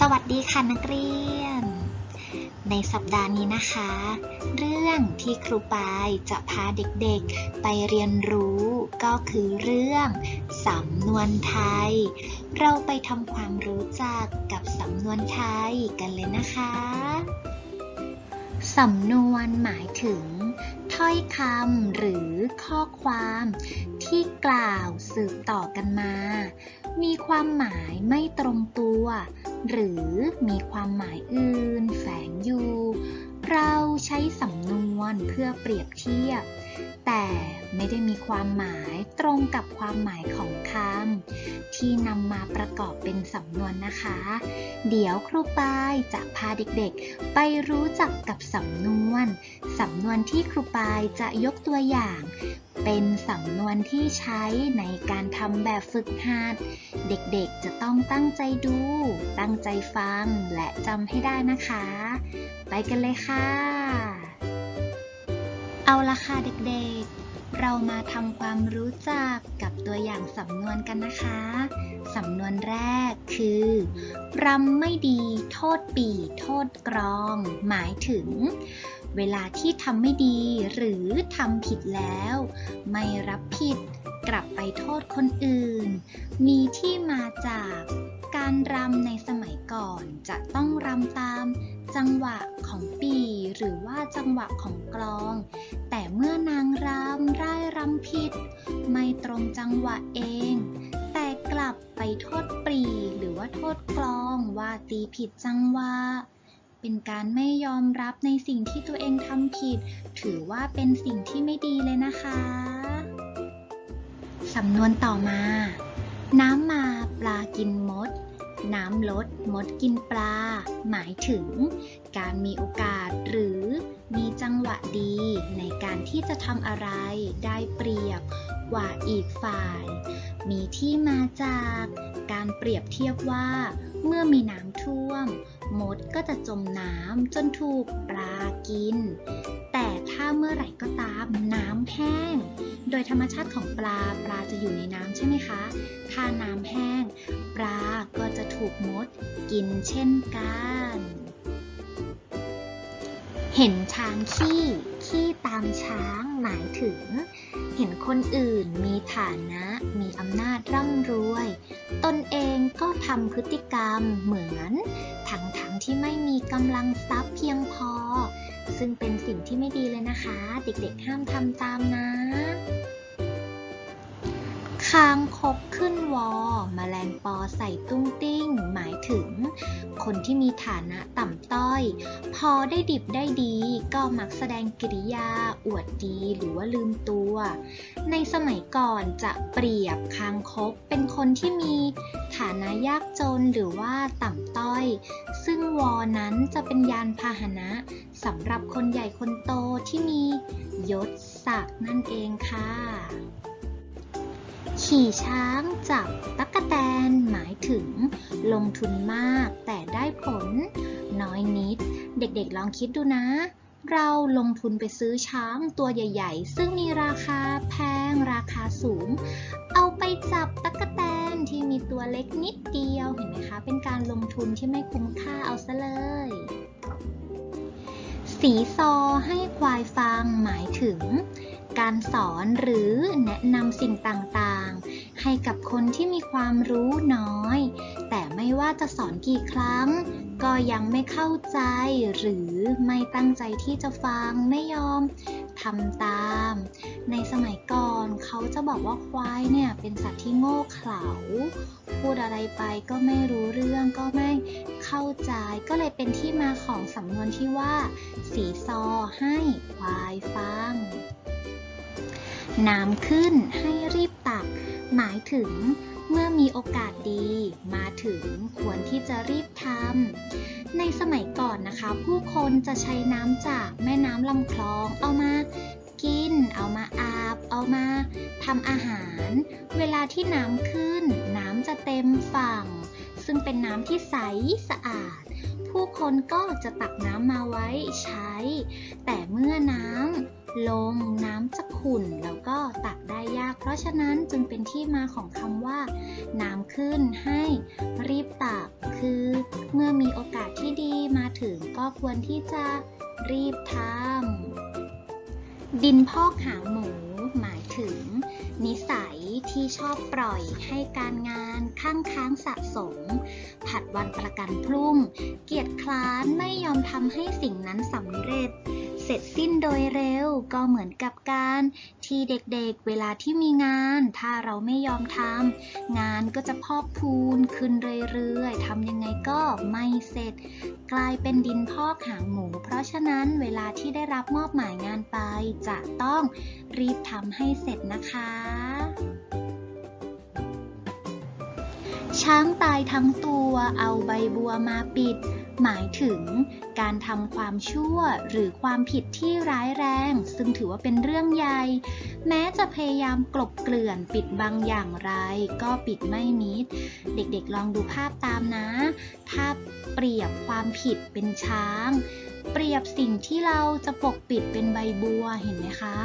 สวัสดีค่ะนักเรียน ในสัปดาห์นี้นะคะ เรื่องที่ครูปายจะพาเด็กๆไปเรียนรู้ก็คือเรื่องสำนวนไทย เราไปทำความรู้จักกับสำนวนไทยกันเลยนะคะสำนวนหมายถึง ถ้อยคำหรือข้อความที่กล่าวสืบต่อกันมา มีความหมายไม่ตรงตัว หรือมีความหมายอื่น แฝงอยู่ เราใช้สำนวนเพื่อเปรียบเทียบ แต่ไม่ได้มีความหมายตรงกับความหมายของคำที่นำมาประกอบเป็นสำนวนนะคะ เดี๋ยวครูปายจะพาเด็กๆ ไปรู้จักกับสำนวน สำนวนที่ครูปายจะยกตัวอย่าง เป็นสำนวนที่ใช้ในการทำแบบฝึกหัด เด็กๆจะต้องตั้งใจดู ตั้งใจฟังและจำให้ได้นะคะ ไปกันเลยค่ะ เอาละค่ะเด็กๆ เรามาทำความรู้จักกับตัวอย่างสำนวนกันนะคะ สำนวนแรกคือรำไม่ดี โทษปี โทษกรอง หมายถึง เวลาที่ทำไม่ดีหรือทำผิดแล้ว ไม่รับผิดกลับไปโทษคนอื่น มีที่มาจากการรำในสมัยก่อนจะต้องรำตามจังหวะของปีหรือว่าจังหวะของกลอง แต่เมื่อนางรำร่ายรำผิด ไม่ตรงจังหวะเอง แต่กลับไปโทษปีหรือว่าโทษกลองว่าตีผิดจังหวะ เป็นการไม่ยอมรับในสิ่งที่ตัวเองทำผิด ถือว่าเป็นสิ่งที่ไม่ดีเลยนะคะ สำนวนต่อมา น้ำมาปลากินมด น้ำลดมดกินปลา หมายถึง การมีโอกาสหรือมีจังหวะดีในการที่จะทำอะไรได้เปรียบกว่าอีกฝ่าย มีที่มาจากการเปรียบเทียบว่า เมื่อมีน้ำท่วม มดก็จะจมน้ำจนถูกปลากิน แต่ถ้าเมื่อไหร่ก็ตามน้ำแห้ง โดยธรรมชาติของปลาปลาจะอยู่ในน้ำใช่ไหมคะ ถ้าน้ำแห้ง ปลาก็จะถูกมดกินเช่นกัน เห็นช้างขี้ ขี้ตามช้างหมายถึง เห็นคนอื่นมีฐานะ มีอำนาจร่ำรวย ตนเองก็ทำพฤติกรรมเหมือน ทั้งทั้งๆที่ไม่มีกำลังทรัพย์เพียงพอ ซึ่งเป็นสิ่งที่ไม่ดีเลยนะคะ เด็กๆห้ามทำตามนะ คางคกขึ้นวอแมลงปอใส่ตุ้งติ้ง หมายถึง คนที่มีฐานะต่ำต้อย พอได้ดิบได้ดีก็มักแสดงกิริยา อวดดีหรือว่าลืมตัว ในสมัยก่อนจะเปรียบคางคกเป็นคนที่มีฐานะยากจนหรือว่าต่ำต้อย ซึ่งวอนั้นจะเป็นยานพาหนะสำหรับคนใหญ่คนโตที่มียศศักดิ์นั่นเองค่ะ ขี่ช้างจับตั๊กแตนหมายถึง ลงทุนมากแต่ได้ผล น้อยนิด เด็กๆลองคิดดูนะ เราลงทุนไปซื้อช้างตัวใหญ่ ๆ ซึ่งมีราคาแพงราคาสูง เอาไปจับตั๊กแตนที่มีตัวเล็กนิดเดียวเห็นไหมคะ เป็นการลงทุนที่ไม่คุ้มค่าเอาซะเลยสีซอให้ควายฟังหมายถึง การสอนหรือแนะนำสิ่งต่างๆ ให้กับคนที่มีความรู้น้อย แต่ไม่ว่าจะสอนกี่ครั้ง ก็ยังไม่เข้าใจหรือไม่ตั้งใจที่จะฟังไม่ยอมทำตาม ในสมัยก่อนเขาจะบอกว่าควายเนี่ยเป็นสัตว์ที่โง่เขลาพูดอะไรไปก็ไม่รู้เรื่องก็ไม่เข้าใจก็เลยเป็นที่มาของสำนวนที่ว่า สีซอให้ควายฟัง น้ำขึ้นให้รีบตัก หมายถึงเมื่อมีโอกาสดีมาถึงควรที่จะรีบทำในสมัยก่อนนะคะ ผู้คนจะใช้น้ำจากแม่น้ำลำคลองเอามากิน เอามาอาบ เอามาทำอาหาร เวลาที่น้ำขึ้น น้ำจะเต็มฝั่ง ซึ่งเป็นน้ำที่ใสสะอาด ผู้คนก็จะตักน้ำมาไว้ใช้ แต่เมื่อน้ำ ลง น้ำจะขุ่นแล้วก็ตักได้ยาก เพราะฉะนั้นจึงเป็นที่มาของคำว่า น้ำขึ้นให้รีบตัก คือเมื่อมีโอกาสที่ดีมาถึงก็ควรที่จะรีบทำดินพอกหางหมูหมายถึง นิสัยที่ชอบปล่อยให้การงานข้างค้างสะสม ผัดวันประกันพรุ่ง เกียจคร้านไม่ยอมทำให้สิ่งนั้นสำเร็จ เสร็จสิ้นโดยเร็วก็เหมือนกับการที่เด็กๆเวลาที่มีงาน ถ้าเราไม่ยอมทำงานก็จะพอกพูนขึ้นเรื่อยๆทำยังไงก็ไม่เสร็จ กลายเป็นดินพอกหางหมู เพราะฉะนั้นเวลาที่ได้รับมอบหมายงานไป จะต้องรีบทำให้เสร็จนะคะ ช้างตายทั้งตัวเอาใบบัวมาปิด หมายถึงการทำความชั่วหรือความผิดที่ร้ายแรง ซึ่งถือว่าเป็นเรื่องใหญ่ แม้จะพยายามกลบเกลื่อนปิดบังอย่างไร ก็ปิดไม่มิด เด็กๆลองดูภาพตามนะ ถ้าเปรียบความผิดเป็นช้างเปรียบสิ่งที่เราจะปกปิดเป็นใบบัวเห็นไหมคะ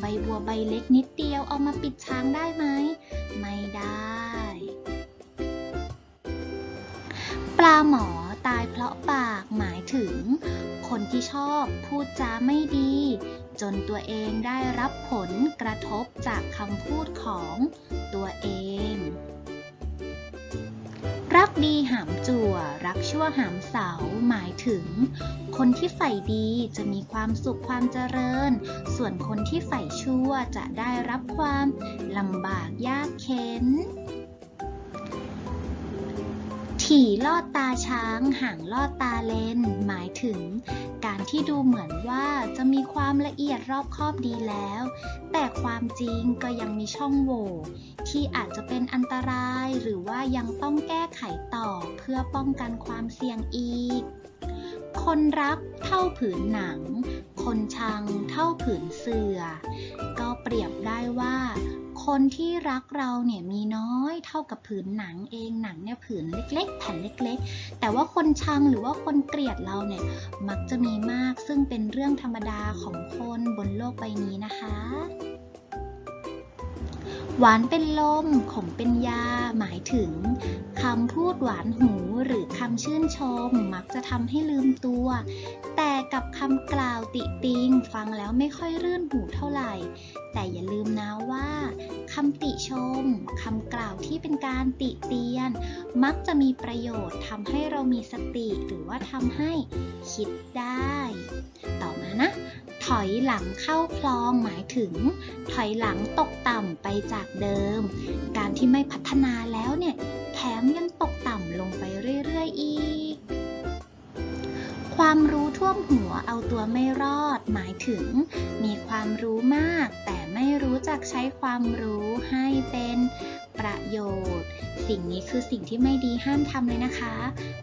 ใบบัวใบเล็กนิดเดียวเอามาปิดช้างได้ไหม ไม่ได้ ปลาหมอตายเพราะปากหมายถึง คนที่ชอบพูดจาไม่ดี จนตัวเองได้รับผลกระทบจากคำพูดของตัวเอง รักดีหามจั่ว รักชั่วหามเสาหมายถึง คนที่ใฝ่ดีจะมีความสุขความเจริญ ส่วนคนที่ใฝ่ชั่วจะได้รับความลำบากยากเข็น ถี่ลอดตาช้างห่างลอดตาเลน หมายถึง การที่ดูเหมือนว่าจะมีความละเอียดรอบคอบดีแล้ว แต่ความจริงก็ยังมีช่องโหว่ที่อาจจะเป็นอันตรายหรือว่ายังต้องแก้ไขต่อเพื่อป้องกันความเสี่ยงอีก คนรักเท่าผืนหนัง คนชังเท่าผืนเสือ ก็เปรียบได้ว่า คนที่รักเราเนี่ยมีน้อยเท่ากับผืนหนังเองหนังเนี่ยผืนเล็ก ๆ แผ่นเล็ก ๆ แต่ว่าคนชังหรือว่าคนเกลียดเราเนี่ยมักจะมีมากซึ่งเป็นเรื่องธรรมดาของคนบนโลกใบนี้นะคะ หวานเป็นลม ขมเป็นยา หมายถึงคำพูดหวานหูหรือคำชื่นชม มักจะทำให้ลืมตัว แต่กับคำกล่าวติติง ฟังแล้วไม่ค่อยรื่นหูเท่าไหร่ แต่อย่าลืมนะว่าคำติชมคำกล่าวที่เป็นการติเตียน มักจะมีประโยชน์ทำให้เรามีสติหรือว่าทำให้คิดได้ ต่อมานะ ถอยหลังเข้าคลองหมายถึง ถอยหลังตกต่ำไปจากเดิม การที่ไม่พัฒนาแล้วเนี่ย แถมยังตกต่ำลงไปเรื่อยๆอีก ความรู้ท่วมหัวเอาตัวไม่รอด หมายถึง มีความรู้มาก แต่ไม่รู้จักใช้ความรู้ให้เป็น ประโยชน์ สิ่งนี้คือสิ่งที่ไม่ดีห้ามทำเลยนะคะ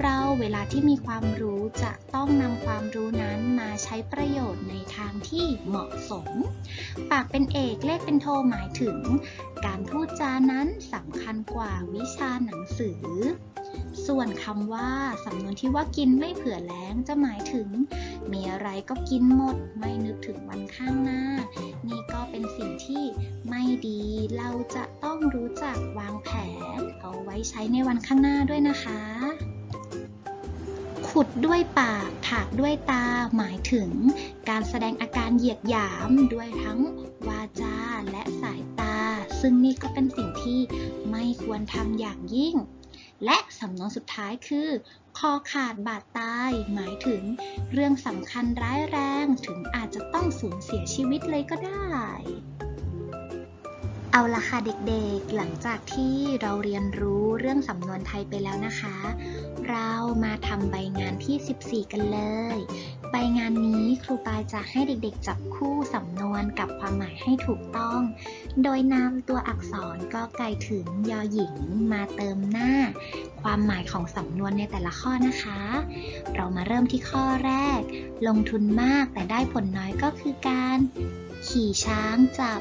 เราเวลาที่มีความรู้จะต้องนำความรู้นั้นมาใช้ประโยชน์ในทางที่เหมาะสม ปากเป็นเอกเลขเป็นโทหมายถึง การพูดจานั้นสำคัญกว่าวิชาหนังสือ ส่วนคำว่าสำนวนที่ว่ากินไม่เผื่อแล้งจะหมายถึง มีอะไรก็กินหมด ไม่นึกถึงวันข้างหน้า นี่ก็เป็นสิ่งที่ไม่ดี เราจะต้องรู้จักวางแผน เอาไว้ใช้ในวันข้างหน้าด้วยนะคะ ขุดด้วยปากถากด้วยตาหมายถึง การแสดงอาการเหยียดหยามด้วยทั้งวาจาและสายตา ซึ่งนี่ก็เป็นสิ่งที่ไม่ควรทำอย่างยิ่ง และสำนวนสุดท้ายคือ คอขาดบาดตาย หมายถึงเรื่องสำคัญร้ายแรงถึงอาจจะต้องสูญเสียชีวิตเลยก็ได้ เอาละค่ะเด็กๆ หลังจากที่เราเรียนรู้ เรื่องสำนวนไทยไปแล้วนะคะ เรามาทำใบงานที่ 14 กันเลย ใบงานนี้ครูปายจะให้เด็กๆ จับคู่สำนวนกับความหมายให้ถูกต้อง โดยนำตัวอักษรก็ไกลถึงยอหญิงมาเติมหน้า ความหมายของสำนวนในแต่ละข้อนะคะ เรามาเริ่มที่ข้อแรก ลงทุนมากแต่ได้ผลน้อยก็คือการ ขี่ช้างจับ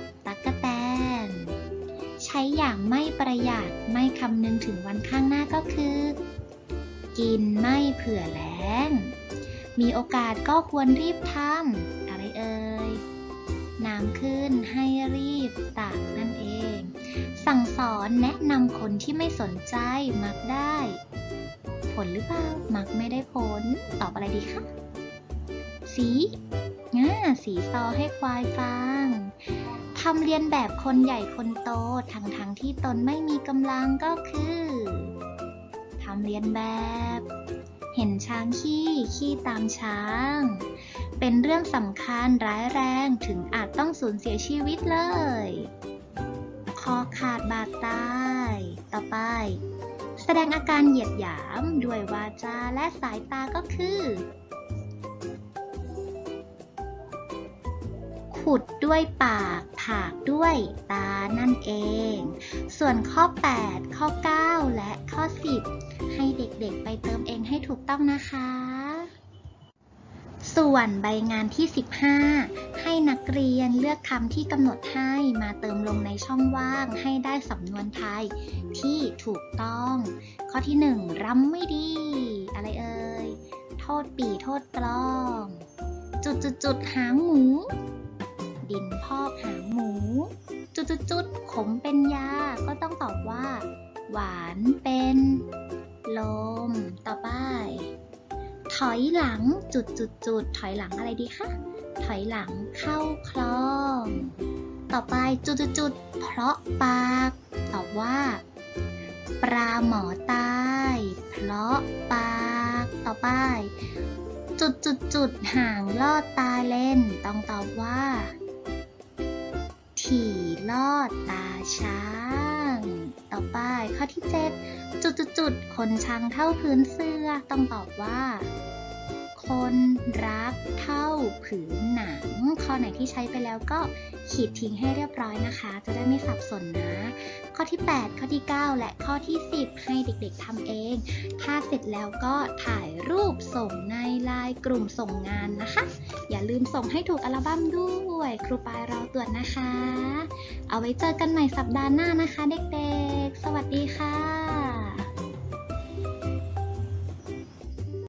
ช้อย่างไม่ประหยัดไม่คำนึงถึงวันข้างหน้าก็คือ กินไม่เผื่อแล้ง มีโอกาสก็ควรรีบทำอะไรเอ่ยน้ำขึ้นให้รีบตักนั่นเอง สั่งสอนแนะนำคนที่ไม่สนใจมักได้ ผลหรือเปล่ามักไม่ได้ผล ตอบอะไรดีคะสีง่าสีซอให้ควายฟัง ทำเรียนแบบคนใหญ่คนโต ทั้งทงที่ตนไม่มีกำลังก็คือทำเรียนแบบ เห็นช้างขี้ขี้ตามช้าง เป็นเรื่องสำคัญร้ายแรงถึงอาจต้องสูญเสียชีวิตเลย คอขาดบาดตาย ต่อไป แสดงอาการเหยียดหยามด้วยวาจาและสายตาก็คือขุดด้วยปากากด้วยตานั่นเอง ส่วนข้อ 8 ข้อ 9 และข้อ 10 ให้เด็กๆไปเติมเองให้ถูกต้องนะคะ ส่วนใบงานที่ 15 ให้นักเรียนเลือกคำที่กำหนดให้มาเติมลงในช่องว่างให้ได้สำนวนไทยที่ถูกต้อง ข้อที่ 1รำไม่ดี อะไรเอ่ย โทษปีโทษกล้อง จุดจุดจุดๆๆหางหมู ดินพอกหางหมูจุดจุดจุดๆขมเป็นยา ก็ต้องตอบว่า หวานเป็น ลม ต่อไป ถอยหลังจุดจุดจุดๆถอยหลังอะไรดีคะ ถอยหลังเข้าคลอง ต่อไปจุดจุดจุดๆเพราะปาก ตอบว่า ปลาหมอตาย เพราะปาก ต่อไปจุดจุดจุดๆห่างลอดตาเล่น ต้องตอบว่า ขี่ลอดตาช้าง ต่อไปข้อที่ 7 จุดจุดจุดๆคนช้างเท่าพื้นเสื้อต้องตอบว่า คนรักเท่าผืนหนัง ข้อไหนที่ใช้ไปแล้วก็ขีดทิ้งให้เรียบร้อยนะคะ จะได้ไม่สับสนนะ ข้อที่ 8 ข้อที่ 9 และข้อที่ 10 ให้เด็กๆทำเอง ถ้าเสร็จแล้วก็ถ่ายรูปส่งในไลน์กลุ่มส่งงานนะคะ อย่าลืมส่งให้ถูกอัลบั้มด้วย ครูปายรอตรวจนะคะ เอาไว้เจอกันใหม่สัปดาห์หน้านะคะ เด็กๆ สวัสดีค่ะ